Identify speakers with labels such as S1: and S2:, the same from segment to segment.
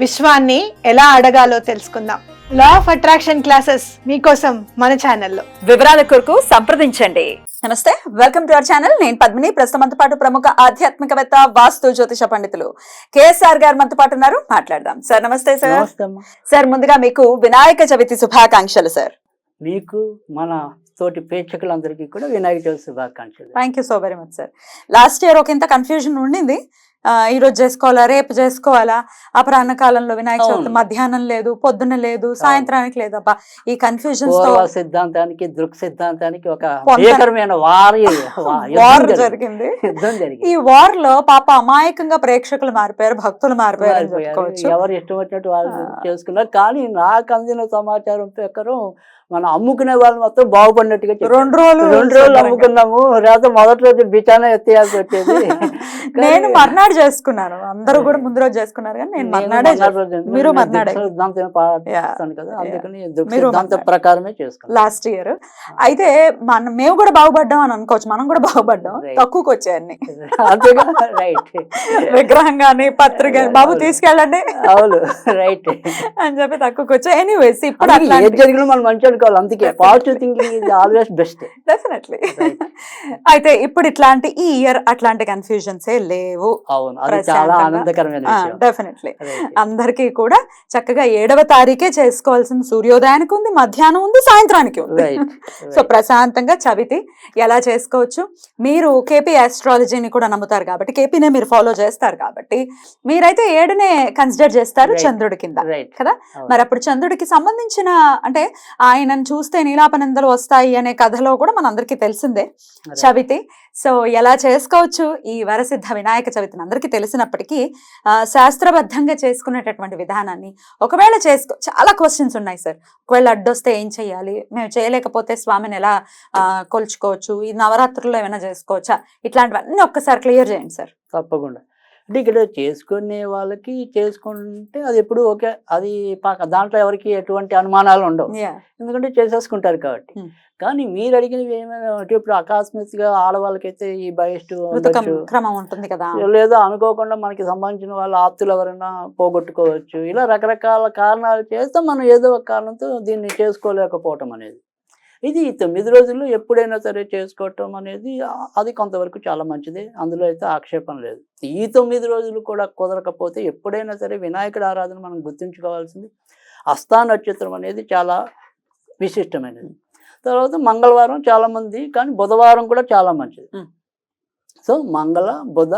S1: విశ్వాన్ని ఎలా అడగాలో తెలుసుకుందాం. లా ఆఫ్ అట్రాక్షన్ క్లాసెస్ మీకోసం మన ఛానల్లో.
S2: వివరాల కొరకు సంప్రదించండి. నమస్తే వెల్కమ్ టు అవర్ ఛానల్ నేను పద్మిని. ప్రస్తుతం పాటు ప్రముఖ ఆధ్యాత్మికవేత్త వాస్తు జ్యోతిష పండితులు కేఎస్ఆర్ గారు మనతో పాటు ఉన్నారు. మాట్లాడదాం. సార్ నమస్తే సార్ సార్ ముందుగా మీకు వినాయక చవితి శుభాకాంక్షలు సార్
S3: మీకు మన తోటి ప్రేక్షకులందరికీ కూడా వినాయక చవితి శుభాకాంక్షలు.
S2: Thank you so very much sir last year ఒక ఇంత కన్ఫ్యూజన్ ఉండింది. ఆ, ఈ రోజు చేసుకోవాలా రేపు చేసుకోవాలా? అపరాహ్న కాలంలో వినాయక చవితి. మధ్యాహ్నం లేదు పొద్దున లేదు సాయంత్రానికి లేదు అబ్బా. ఈ
S3: పూర్వ సిద్ధాంతానికి దృక్ సిద్ధాంతానికి ఒక వారి జరిగింది.
S2: ఈ వార్లో పాప అమాయకంగా ప్రేక్షకులు మారిపోయారు భక్తులు మారిపోయారు
S3: ఎవరు ఇష్టం వచ్చినట్టు వాళ్ళు. చేసుకున్నారు. కానీ నాకు అందిన సమాచారం ప్రకారం మనం అమ్ముకునే వాళ్ళు మొత్తం బాగుపడినట్టుగా.
S2: రెండు రోజులు
S3: రెండు రోజులు. అమ్ముకున్నాము. లేకపోతే మొదటి రోజు బిచానా ఎత్తేయాల్సి వచ్చేది.
S2: నేను మర్నాడు చేసుకున్నాను. అందరూ కూడా ముందు రోజు చేసుకున్నారు కానీ నేను మర్నాడే మీరు మర్నాడే.
S3: పాటిస్తాను కదా. అందుకని. ప్రకారమే చేసుకున్నాను.
S2: Last year. అయితే మనం మేము కూడా బాగుపడ్డాం అని అనుకోవచ్చు. మనం కూడా బాగుపడ్డాం. తక్కువకి వచ్చాయన్ని.
S3: అంతేగా రైట్
S2: విగ్రహం గాని పత్రిక బాబు తీసుకెళ్ళండి.
S3: అవును. రైట్
S2: అని చెప్పి తక్కువకి వచ్చాయి. ఎనీవేస్ ఇప్పుడు
S3: జరిగినా మనం మంచి అనుకోవాలి అందుకే పాజిటివ్ థింకింగ్ ఇది ఆల్వేస్ బెస్ట్
S2: డెఫినెట్లీ. అయితే ఇప్పుడు ఇట్లాంటి ఈ ఇయర్ అట్లాంటి కన్ఫ్యూజన్స్ ఏ లేవు
S3: అవును అది చాలా. ఆనందకరమైన
S2: డెఫినెట్లీ. అందరికీ కూడా చక్కగా ఏడవ తారీఖే చేసుకోవాల్సిన సూర్యోదయానికి ఉంది మధ్యాహ్నం ఉంది సాయంత్రానికి ఉంది. సో ప్రశాంతంగా చవితి ఎలా చేసుకోవచ్చు మీరు కేపీ ఆస్ట్రాలజీని కూడా నమ్ముతారు కాబట్టి కేపీనే మీరు ఫాలో చేస్తారు కాబట్టి మీరైతే ఏడునే కన్సిడర్ చేస్తారు. చంద్రుడి కింద కదా? మరి అప్పుడు చంద్రుడికి సంబంధించిన అంటే ఆయనను చూస్తే నీలాపనిందలు వస్తాయి అనే కథలో కూడా మనందరికీ తెలిసిందే చవితి. సో ఎలా చేసుకోవచ్చు? ఈ వరసిద్ధ వినాయక చవితిని అందరికీ తెలిసినప్పటికీ ఆ, శాస్త్రబద్ధంగా చేసుకునేటటువంటి విధానాన్ని ఒకవేళ చేసుకో చాలా క్వశ్చన్స్ ఉన్నాయి సార్. ఒకవేళ అడ్డొస్తే ఏం చేయాలి? మేము చేయలేకపోతే స్వామిని ఎలా ఆ, కొలుచుకోవచ్చు? ఈ నవరాత్రుల్లో ఏమైనా చేసుకోవచ్చా? ఇట్లాంటివన్నీ ఒక్కసారి క్లియర్ చేయండి సార్.
S3: తప్పకుండా. అంటే ఇక్కడ చేసుకునే వాళ్ళకి చేసుకుంటే అది ఎప్పుడు ఓకే. అది దాంట్లో ఎవరికి ఎటువంటి అనుమానాలు ఉండవు. ఎందుకంటే చేసేసుకుంటారు కాబట్టి. కానీ మీరు అడిగినవి ఏమైనా అంటే ఇప్పుడు అకస్మాత్తుగా ఆడవాళ్ళకైతే ఈ బయస్ట్
S2: క్రమం ఉంటుంది కదా.
S3: లేదా అనుకోకుండా మనకి సంబంధించిన వాళ్ళ ఆప్తులు ఎవరైనా పోగొట్టుకోవచ్చు. ఇలా రకరకాల కారణాలు చేస్తే మనం ఏదో ఒక కారణంతో దీన్ని చేసుకోలేకపోవటం అనేది. ఇది ఈ తొమ్మిది రోజుల్లో ఎప్పుడైనా సరే చేసుకోవటం అనేది అది కొంతవరకు చాలా మంచిదే. అందులో అయితే ఆక్షేపం లేదు. ఈ తొమ్మిది రోజులు కూడా కుదరకపోతే ఎప్పుడైనా సరే వినాయకుడి ఆరాధన మనం గుర్తుంచుకోవాల్సింది. హస్తా నక్షత్రం అనేది చాలా విశిష్టమైనది. తర్వాత మంగళవారం చాలా మంది కానీ బుధవారం కూడా చాలా మంచిది. సో మంగళ బుధ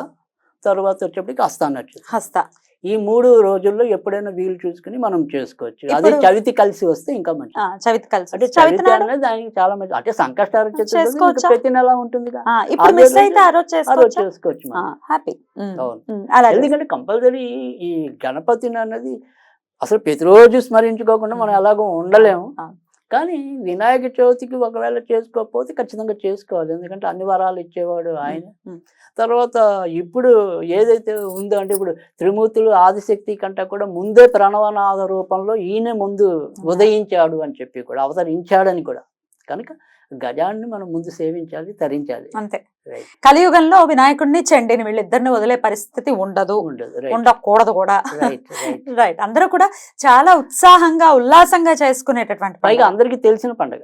S3: తర్వాత వచ్చేప్పటికి హస్తా నక్షత్రం.
S2: హస్త.
S3: ఈ మూడు రోజుల్లో ఎప్పుడైనా వీలు చూసుకుని మనం చేసుకోవచ్చు. అదే చవితి కలిసి వస్తే ఇంకా మంచిది.
S2: ఆ, చవితి కలిసి
S3: అంటే
S2: చవితి
S3: అనేది దానికి చాలా మంచి అంటే సంకష్టాలు
S2: చేసుకోవచ్చా?
S3: ప్రతి నెల ఉంటుందిగా
S2: ఆ, ఇప్పుడు మిస్ అయితే ఆ రోజు చేసుకోవచ్చా. హ్యాపీ అలా
S3: ఎందుకంటే కంపల్సరీ ఈ గణపతిని అన్నది అసలు ప్రతిరోజు స్మరించుకోకుండా మనం. ఎలాగో ఉండలేము. కానీ వినాయక చవితికి ఒకవేళ చేసుకోకపోతే ఖచ్చితంగా చేసుకోవాలి. ఎందుకంటే అన్ని వరాలు ఇచ్చేవాడు ఆయన. తర్వాత ఇప్పుడు ఏదైతే ఉందో అంటే ఇప్పుడు త్రిమూర్తులు ఆదిశక్తి కంటే కూడా ముందే ప్రణవనాథ రూపంలో ఈయన ముందు ఉదయించాడు అని చెప్పి కూడా అవతరించాడని కూడా. కనుక గజాన్ని మనం ముందు సేవించాలి తరించాలి
S2: అంతే. కలియుగంలో వినాయకుడిని చండిని వీళ్ళిద్దరిని వదిలే పరిస్థితి ఉండదు ఉండకూడదు కూడా
S3: రైట్
S2: అందరూ కూడా చాలా ఉత్సాహంగా ఉల్లాసంగా చేసుకునేటటువంటి
S3: పైగా. అందరికీ తెలిసిన పండుగ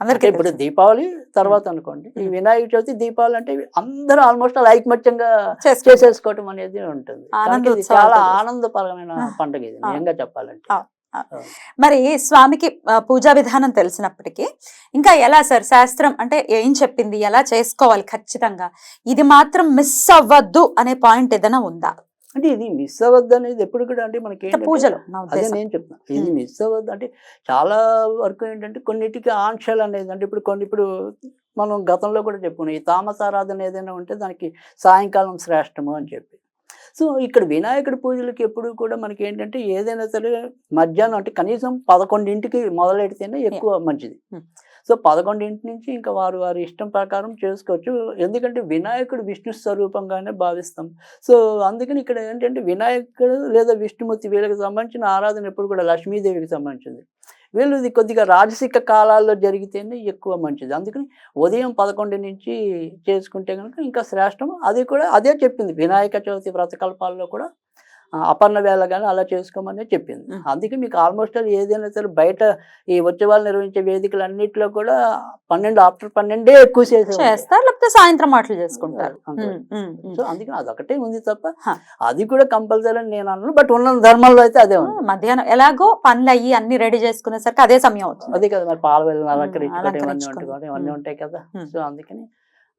S2: అందరికీ
S3: ఇప్పుడు. దీపావళి తర్వాత అనుకోండి ఈ. వినాయక చవితి దీపావళి అంటే అందరూ ఆల్మోస్ట్ ఐకమత్యంగా. చేసేసుకోవటం అనేది ఉంటుంది చాలా. ఆనందపరమైన. పండుగ ఇది. నిజంగా చెప్పాలంటే.
S2: మరి స్వామికి పూజా విధానం తెలిసినప్పటికీ ఇంకా ఎలా సార్? శాస్త్రం అంటే ఏం చెప్పింది? ఎలా చేసుకోవాలి ఖచ్చితంగా? ఇది మాత్రం మిస్ అవ్వద్దు అనే పాయింట్ ఏదైనా ఉందా?
S3: అంటే ఇది మిస్ అవ్వద్దు అనేది ఎప్పుడు కూడా అంటే మనకి
S2: పూజలో
S3: అదే నేను చెప్తున్నా. ఇది. మిస్ అవ్వద్దు అంటే చాలా వరకు ఏంటంటే కొన్నిటికి ఆంక్షలు అనేది అంటే ఇప్పుడు కొన్ని ఇప్పుడు మనం గతంలో కూడా చెప్పుకున్నాం. ఈ తామసారాధన ఏదైనా ఉంటే దానికి సాయంకాలం శ్రేష్టము అని చెప్పి. సో ఇక్కడ వినాయకుడి పూజలకి ఎప్పుడు కూడా మనకి ఏంటంటే ఏదైనా సరే మధ్యాహ్నం అంటే కనీసం పదకొండింటికి మొదలెడితేనే ఎక్కువ మంచిది. సో పదకొండింటి నుంచి ఇంకా వారు వారి ఇష్టం ప్రకారం చేసుకోవచ్చు. ఎందుకంటే వినాయకుడు విష్ణు స్వరూపంగానే భావిస్తాం. సో అందుకని ఇక్కడ ఏంటంటే వినాయకుడు లేదా విష్ణుమూర్తి వీళ్ళకి సంబంధించిన ఆరాధన ఎప్పుడు కూడా లక్ష్మీదేవికి సంబంధించింది. వీళ్ళు ఇది కొద్దిగా రాజసిక కాలాల్లో జరిగితేనే ఎక్కువ మంచిది. అందుకని ఉదయం పదకొండు నుంచి చేసుకుంటే కనుక ఇంకా శ్రేష్టం అది కూడా అదే చెప్పింది. వినాయక చవితి వ్రతకల్పాల్లో కూడా అపర్ణ వేళ కానీ అలా చేసుకోమని చెప్పింది. అందుకే మీకు ఆల్మోస్ట్ ఏదైనా సరే బయట ఈ ఉత్సవాలు నిర్వహించే వేదికలు అన్నింటిలో కూడా పన్నెండు ఆఫ్టర్ పన్నెండే ఎక్కువ చేసే
S2: చేస్తారు లేకపోతే సాయంత్రం మాటలు చేసుకుంటారు.
S3: సో అందుకని అదొకటే ఉంది తప్ప. అది కూడా కంపల్సరీ అని నేను అన్నాను బట్ ఉన్న ధర్మంలో అయితే అదే ఉంది
S2: మధ్యాహ్నం ఎలాగో పనులు అయ్యి అన్ని రెడీ చేసుకునేసరికి అదే సమయం అవుతుంది
S3: అదే కదా మరి పాల వెళ్ళిన అలంకరించుకోవడం ఇవన్నీ. ఉంటాయి కదా. సో అందుకని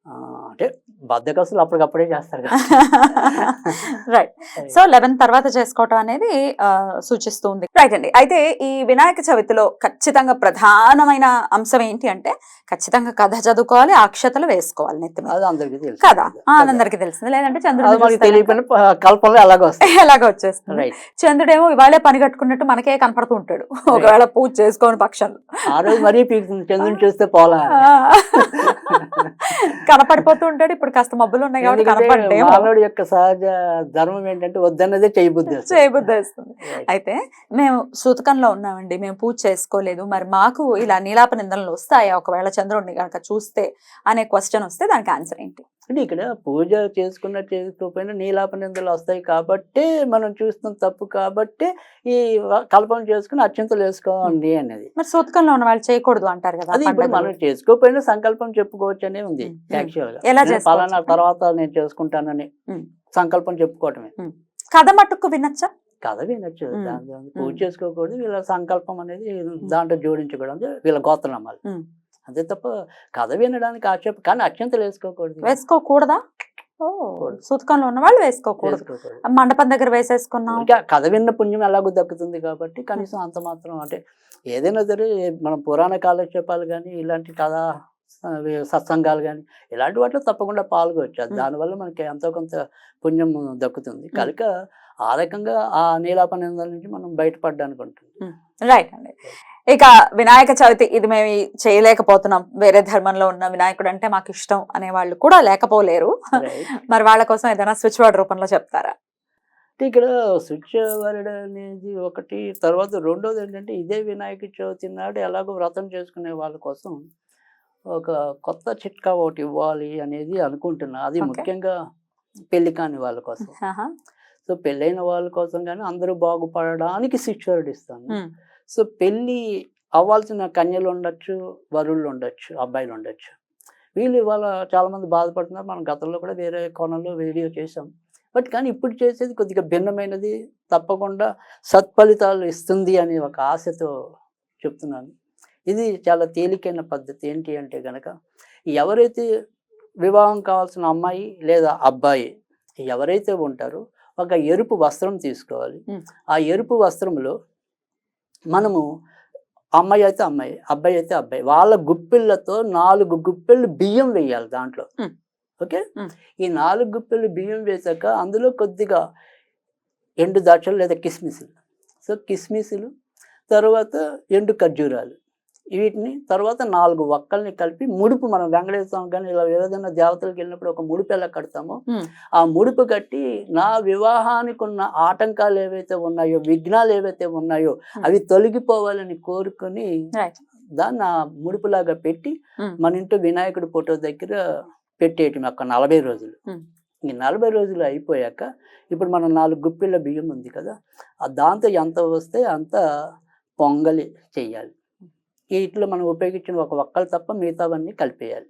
S3: అంటే బద్దకస్తులు అప్పటికప్పుడే చేస్తారు కదా.
S2: రైట్ సో లెవెన్ తర్వాత చేసుకోవటం అనేది సూచిస్తుంది రైట్ అండి. అయితే ఈ వినాయక చవితిలో ఖచ్చితంగా ప్రధానమైన అంశం ఏంటి అంటే ఖచ్చితంగా కథ చదువుకోవాలి అక్షతలు వేసుకోవాలి నెత్తి
S3: అది అందరికీ తెలుసు.
S2: కదా? అందరికీ తెలిసింది లేదంటే చంద్రుడు
S3: ప- కల్పనలో అలాగే వస్తాయి
S2: ఎలాగ వచ్చేస్తుంది. చంద్రుడేమో ఇవాళే పని కట్టుకున్నట్టు మనకే కనపడుతూ ఉంటాడు. ఒకవేళ పూజ చేసుకోని పక్షంలో.
S3: ఆ రోజు మరీ చంద్రుని చూస్తే పోలా.
S2: కనపడిపోతూ ఉంటాడు. ఇప్పుడు కాస్త మబ్బులు ఉన్నాయి కాబట్టి కనపడేమో
S3: మానవుడి యొక్క సహజ ధర్మం ఏంటంటే వద్దన్నదే చేయబుద్ధి వస్తుంది.
S2: చేయబుద్ధి వేస్తుంది
S3: Right.
S2: అయితే మేము సూతకంలో ఉన్నామండి. మేము పూజ చేసుకోలేదు. మరి మాకు ఇలా నీలాప నిందనలు వస్తాయా? ఒకవేళ చంద్రుడిని కనుక చూస్తే అనే క్వశ్చన్ వస్తే దానికి ఆన్సర్ ఏంటి?
S3: అంటే ఇక్కడ పూజ చేసుకున్న చేసుకోకపోయినా నీలాప నిందలు వస్తాయి కాబట్టి మనం చూస్తున్న తప్పు కాబట్టి ఈ కల్పన చేసుకుని అత్యంతలు వేసుకోండి అనేది
S2: మరి సూతకంలో ఉన్న వాళ్ళు చేయకూడదు అంటారు కదా
S3: అది ఇప్పుడు. మనం చేసుకోకపోయినా సంకల్పం చెప్పుకోవచ్చు అనే ఉంది.
S2: యాక్చువల్గా?
S3: పలానా తర్వాత నేను చేసుకుంటానని. సంకల్పం చెప్పుకోవటమే.
S2: కథ మట్టుకు వినొచ్చా?
S3: కథ వినొచ్చు. పూజ. చేసుకోకూడదు. వీళ్ళ సంకల్పం అనేది దాంట్లో జోడించకూడదు. వీళ్ళ గోత్రనామాలు
S2: మ్మ్.
S3: అంతే తప్ప కథ వినడానికి ఆక్షేపం కానీ అత్యంతలు వేసుకోకూడదు
S2: వేసుకోకూడదా. సూతకంలో ఉన్న వాళ్ళు వేసుకోకూడదు. మండపం దగ్గర వేసేసుకున్నాం.
S3: కథ విన్న పుణ్యం ఎలాగో దక్కుతుంది కాబట్టి కనీసం అంత మాత్రం అంటే ఏదైనా సరే మనం పురాణ కాలక్షేపాలు కానీ ఇలాంటి కథ సత్సంగాలు కానీ ఇలాంటి వాటిలో తప్పకుండా పాల్గొచ్చు. దానివల్ల మనకి ఎంతో కొంత పుణ్యం దక్కుతుంది. కనుక ఆ రకంగా ఆ నీలాపనిందల నుంచి మనం బయటపడడానికి ఉంటుంది.
S2: రైట్ అండి. ఇక వినాయక చవితి ఇది మేము చేయలేకపోతున్నాం. వేరే ధర్మంలో ఉన్న వినాయకుడు అంటే మాకు ఇష్టం అనే వాళ్ళు కూడా లేకపోలేరు. మరి వాళ్ళ కోసం ఏదైనా స్విచ్ వర్డ్ రూపంలో చెప్తారా?
S3: అంటే ఇక్కడ స్విచ్ వర్డ్ అనేది ఒకటి తర్వాత రెండోది ఏంటంటే ఇదే వినాయక చవితి నాడు ఎలాగో వ్రతం చేసుకునే వాళ్ళ కోసం ఒక కొత్త చిట్కా ఒకటి ఇవ్వాలి అనేది అనుకుంటున్నా. అది. ముఖ్యంగా పెళ్ళి కాని వాళ్ళ కోసం. సో పెళ్ళైన వాళ్ళ కోసం కానీ అందరూ బాగుపడడానికి వర్డ్ ఇస్తాను. సో పెళ్ళి అవ్వాల్సిన కన్యలు ఉండొచ్చు వరుళ్ళు ఉండొచ్చు అబ్బాయిలు ఉండొచ్చు. వీళ్ళు ఇవాళ చాలా మంది బాధపడుతున్నారు. మనం గతంలో కూడా వేరే కోణంలో వీడియో చేసాం బట్ కానీ ఇప్పుడు చేసేది కొద్దిగా భిన్నమైనది. తప్పకుండా సత్ఫలితాలు ఇస్తుంది అనే ఒక ఆశతో చెప్తున్నాను. ఇది చాలా తేలికైన పద్ధతి ఏంటి అంటే గనక ఎవరైతే వివాహం కావాల్సిన అమ్మాయి లేదా అబ్బాయి ఎవరైతే ఉంటారో ఒక ఎరుపు వస్త్రం తీసుకోవాలి. ఆ ఎరుపు వస్త్రంలో మనము అమ్మాయి అయితే అమ్మాయి అబ్బాయి అయితే అబ్బాయి వాళ్ళ గుప్పిళ్ళతో నాలుగు గుప్పిళ్ళు బియ్యం వేయాలి దాంట్లో. ఓకే. ఈ నాలుగు గుప్పిళ్ళు బియ్యం వేసాక అందులో కొద్దిగా ఎండు ద్రాక్షలు లేదా కిస్మిస్లు సో కిస్మిస్లు తర్వాత ఎండు ఖర్జూరాలు వీటిని తర్వాత నాలుగు వక్కల్ని కలిపి ముడుపు మనం వెంకటేశ్వర స్వామి కానీ ఇలా ఏదైనా దేవతలకు వెళ్ళినప్పుడు ఒక ముడుపు ఎలా కడతామో. ఆ ముడుపు కట్టి నా వివాహానికి ఉన్న ఆటంకాలు ఏవైతే ఉన్నాయో విఘ్నాలు ఏవైతే ఉన్నాయో. అవి తొలగిపోవాలని కోరుకొని. దాన్ని ఆ ముడుపులాగా పెట్టి. మన ఇంట్లో వినాయకుడి ఫోటో దగ్గర పెట్టేయటం ఒక నలభై రోజులు. ఈ నలభై రోజులు అయిపోయాక ఇప్పుడు మనం నాలుగు గుప్పిళ్ళ బియ్యం ఉంది కదా ఆ దాంతో ఎంత వస్తే అంత పొంగలి చెయ్యాలి వీటిలో మనం ఉపయోగించిన ఒక ఒక్కలు తప్ప మిగతావన్నీ కలిపేయాలి.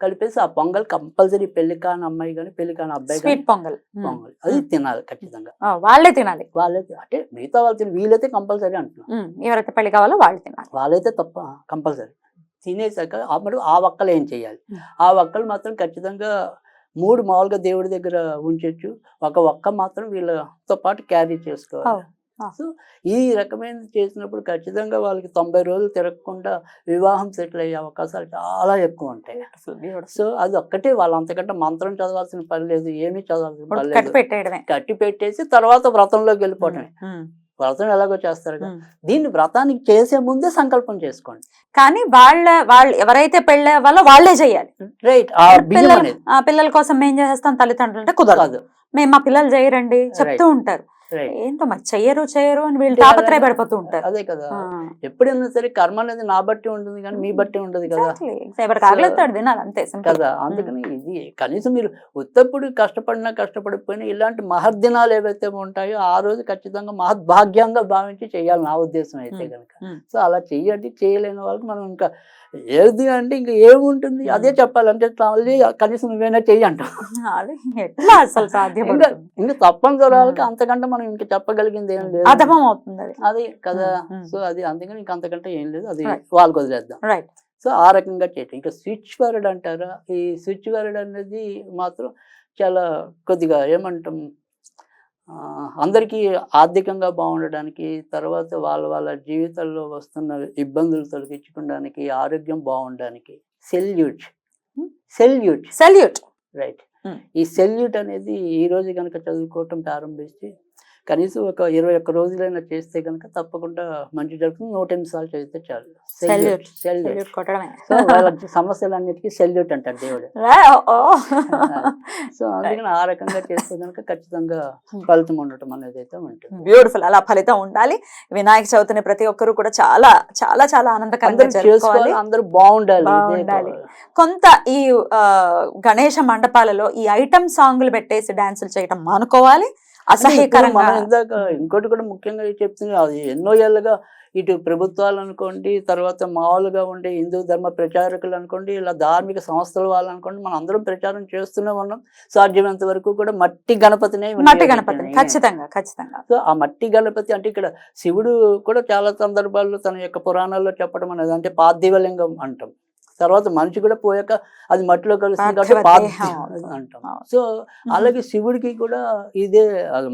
S3: కలిపేసి ఆ పొంగల్ కంపల్సరీ పెళ్ళి కాని అమ్మాయి కానీ పెళ్ళి కాని అబ్బాయి కానీ
S2: స్వీట్ పొంగల్.
S3: పొంగల్ అది. తినాలి ఖచ్చితంగా
S2: వాళ్ళే తినాలి
S3: వాళ్ళైతే అంటే మిగతా వాళ్ళు తిని వీలైతే కంపల్సరీ అంటున్నాం
S2: ఉమ్. ఎవరైతే పెళ్ళి కావాలో వాళ్ళు తినాలి
S3: వాళ్ళైతే తప్ప కంపల్సరీ తినేసాక అప్పుడు ఆ ఒక్కలు ఏం చేయాలి. ఆ ఒక్కలు మాత్రం ఖచ్చితంగా మూడు మామూలుగా దేవుడి దగ్గర ఉంచొచ్చు ఒక ఒక్క మాత్రం వీళ్ళతో పాటు క్యారీ చేసుకోవాలి. సో ఈ రకమైన చేసినప్పుడు ఖచ్చితంగా వాళ్ళకి తొంభై రోజులు తిరగకుండా వివాహం సెటిల్ అయ్యే అవకాశాలు చాలా ఎక్కువ ఉంటాయి. సో అది ఒక్కటే వాళ్ళు అంతకంటే మంత్రం చదవాల్సిన పని లేదు ఏమీ చదవాల్సిన పని లేదు. కట్టి పెట్టేసి తర్వాత వ్రతంలోకి వెళ్ళిపోవటమే.
S2: ఉమ్.
S3: వ్రతం ఎలాగో చేస్తారు కదా.
S2: ఉమ్.
S3: దీన్ని వ్రతానికి చేసే ముందే సంకల్పం చేసుకోండి.
S2: కానీ వాళ్ళ వాళ్ళు ఎవరైతే పెళ్ళే వాళ్ళో వాళ్ళే చేయాలి.
S3: రైట్
S2: పిల్లలు కోసం మేం చేసేస్తాం? తల్లిదండ్రులు అంటే కుదరదు.
S3: కాదు
S2: మేము మా పిల్లలు చేయరండి చెప్తూ ఉంటారు. ఏంటో మరి చెయ్యరు చెయ్యరు అని వీళ్ళు తాపత్రయ పడిపోతూ ఉంటారు.
S3: అదే కదా. ఎప్పుడైనా సరే కర్మ అనేది నా బట్టి ఉంటుంది కానీ మీ బట్టి ఉండదు కదా.
S2: ఎవరికి తినాలి అంతే
S3: కదా అందుకని ఇది కనీసం మీరు ఉత్తప్పుడు కష్టపడినా కష్టపడిపోయినా ఇలాంటి మహర్దినాలు ఏవైతే ఉంటాయో ఆ రోజు ఖచ్చితంగా మహద్భాగ్యంగా భావించి చేయాలి నా ఉద్దేశం అయితే. కనుక. సో అలా చెయ్యండి చేయలేని వాళ్ళకి మనం ఇంకా ఏది అంటే ఇంకా ఏముంటుంది? అదే చెప్పాలంటే మళ్ళీ కనీసం నువ్వేనా చెయ్యి అంటాం
S2: అసలు సాధ్యం
S3: ఇంకా తప్పనిసరి వాళ్ళకి అంతకంటే మనం ఇంకా చెప్పగలిగింది ఏం లేదు.
S2: అధమం అవుతుంది అది
S3: అది కదా. సో అది అందుకని ఇంకా అంతకంటే ఏం లేదు. అది. వాళ్ళకి వదిలేద్దాం.
S2: రైట్
S3: సో ఆ రకంగా చేయటం. ఇంకా స్విచ్ వర్డ్ అంటారా? ఈ స్విచ్ వర్డ్ అనేది మాత్రం చాలా కొద్దిగా ఏమంటాం అందరికీ ఆర్థికంగా బాగుండడానికి తర్వాత వాళ్ళ వాళ్ళ జీవితాల్లో వస్తున్న ఇబ్బందులు తొలగించుకోవడానికి ఆరోగ్యం బాగుండడానికి salute.
S2: Hmm.
S3: Salute.
S2: Salute
S3: right. ఈ సెల్యూట్ అనేది ఈ రోజు కనుక చదువుకోవటం ప్రారంభిస్తే కనీసం ఒక ఇరవై ఒక్క రోజులైనా చేస్తే కనుక తప్పకుండా మంచి జరుగుతుంది. నూట ఎనిమిది సార్లు చదివితే చాలు. సెల్యూట్.
S2: సెల్యూట్. కొట్టడమే.
S3: సో సమస్యలన్నిటికీ సెల్యూట్ అంటారు దేవుడు. సో అందుకని ఆ రకంగా చేస్తే కనుక ఖచ్చితంగా ఫలితం ఉండటం అనేది అయితే ఉంటుంది.
S2: బ్యూటిఫుల్ అలా ఫలితం ఉండాలి. వినాయక చవితిని ప్రతి ఒక్కరు కూడా చాలా చాలా చాలా ఆనందకరంగా
S3: అందరూ
S2: జరుపుకోవాలి.
S3: చేసుకోవాలి అందరూ బాగుండాలి.
S2: కొంత ఈ గణేష మండపాలలో ఈ ఐటమ్ సాంగ్లు పెట్టేసి డాన్సులు చేయటం మానుకోవాలి. అసహ్యకరంగా
S3: మనం ఇందాక ఇంకోటి కూడా ముఖ్యంగా చెప్తుంది అది ఎన్నో ఏళ్ళుగా ఇటు ప్రభుత్వాలు అనుకోండి తర్వాత మామూలుగా ఉండే హిందూ ధర్మ ప్రచారకులు అనుకోండి ఇలా ధార్మిక సంస్థల వాళ్ళు అనుకోండి మనం అందరం ప్రచారం చేస్తూనే ఉన్నాం. సాధ్యమైనంత వరకు కూడా మట్టి గణపతినే
S2: మట్టి గణపతి. ఖచ్చితంగా ఖచ్చితంగా.
S3: సో ఆ మట్టి గణపతి అంటే ఇక్కడ శివుడు కూడా చాలా సందర్భాల్లో తన యొక్క పురాణాల్లో చెప్పడం అనేది అంటే పార్థివలింగం అంటాం. తర్వాత మనిషి కూడా పోయాక అది మట్టిలో కలుస్తుంది కాబట్టి
S2: పార్థివ.
S3: అంటాం. సో అలాగే శివుడికి కూడా ఇదే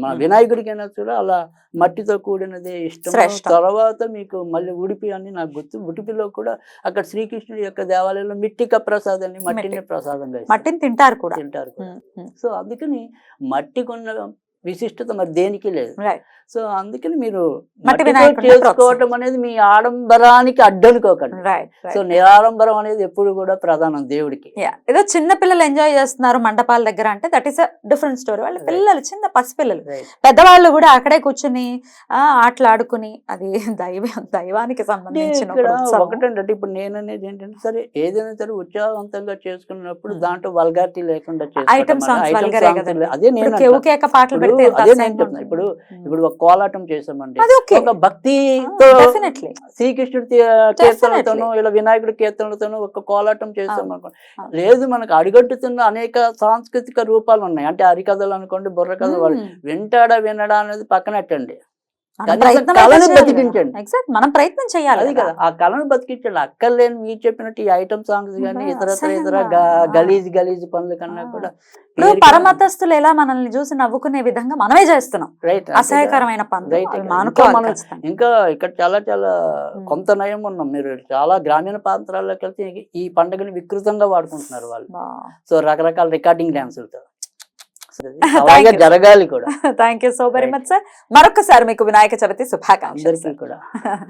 S3: మన. వినాయకుడికైనా కూడా అలా మట్టితో కూడినదే ఇష్టం. తర్వాత మీకు మళ్ళీ ఉడిపి అని నాకు గుర్తు ఉడిపిలో కూడా అక్కడ శ్రీకృష్ణుడి యొక్క దేవాలయంలో మిట్టిక ప్రసాదాన్ని మట్టిని
S2: మట్టి.
S3: ప్రసాదంగా.
S2: మట్టిని తింటారు కూడా
S3: తింటారు. సో అందుకని మట్టికున్న విశిష్టత మరి దేనికి లేదు. సో అందుకని మీరు చేసుకోవటం అనేది మీ ఆడంబరానికి అడ్డనుకోకండి సో నిరాడంబరం అనేది ఎప్పుడు కూడా ప్రధానం దేవుడికి
S2: ఏదో చిన్న పిల్లలు ఎంజాయ్ చేస్తున్నారు మండపాల దగ్గర అంటే that is a different story వాళ్ళ. పిల్లలు చిన్న పసిపిల్లలు. పెద్దవాళ్ళు కూడా అక్కడే కూర్చుని ఆటలాడుకుని అది దైవ దైవానికి సంబంధించిన.
S3: ఒకటంటే ఇప్పుడు నేను అనేది ఏంటంటే సరే ఏదైనా సరే ఉత్సాహవంతంగా చేసుకున్నప్పుడు
S2: Hmm.
S3: దాంట్లో వల్గారిటీ లేకుండా
S2: ఐటమ్ సాంగ్స్.
S3: లే- అదే నేను
S2: పాటలు
S3: అదే నేను చెప్తున్నా. ఇప్పుడు. ఇప్పుడు ఒక కోలాటం చేసామండి. ఒక భక్తితో శ్రీకృష్ణుడి కీర్తనలతోనూ ఇలా వినాయకుడి కీర్తనలతోనూ ఒక కోలాటం చేసాం అనుకోండి. లేదు మనకు అడిగట్టుతున్న అనేక సాంస్కృతిక రూపాలు ఉన్నాయి అంటే హరికథలు అనుకోండి బుర్రకథలు వాళ్ళు వింటాడా వినడా అనేది పక్కనట్టండి కళను బతికించండి.
S2: ఎగ్జాక్ట్ మనం ప్రయత్నం చేయాలి
S3: అది కదా. ఆ కళను బతికించండి. అక్కర్లేని మీరు చెప్పినట్టు ఈ ఐటమ్ సాంగ్స్ కానీ ఇతర ఇతర గలీజ్ గలీజ్ పనుల కన్నా. కూడా
S2: ఇప్పుడు పరమతస్తులు ఎలా మనల్ని చూసి నవ్వుకునే విధంగా మనమే చేస్తున్నాం.
S3: రైట్
S2: అసహ్యకరమైన పనులు.
S3: ఇంకా ఇక్కడ చాలా చాలా. కొంత నయం ఉన్నాం. మీరు చాలా గ్రామీణ ప్రాంతాల్లోకి వెళ్తే ఈ పండుగని వికృతంగా వాడుకుంటున్నారు వాళ్ళు. సో రకరకాల రికార్డింగ్ డ్యాన్సులతో. అలాగే. జరగాలి కూడా.
S2: Thank you so very. Much sir మరొకసారి మీకు వినాయక చవితి శుభాకాంక్షలు
S3: కూడా.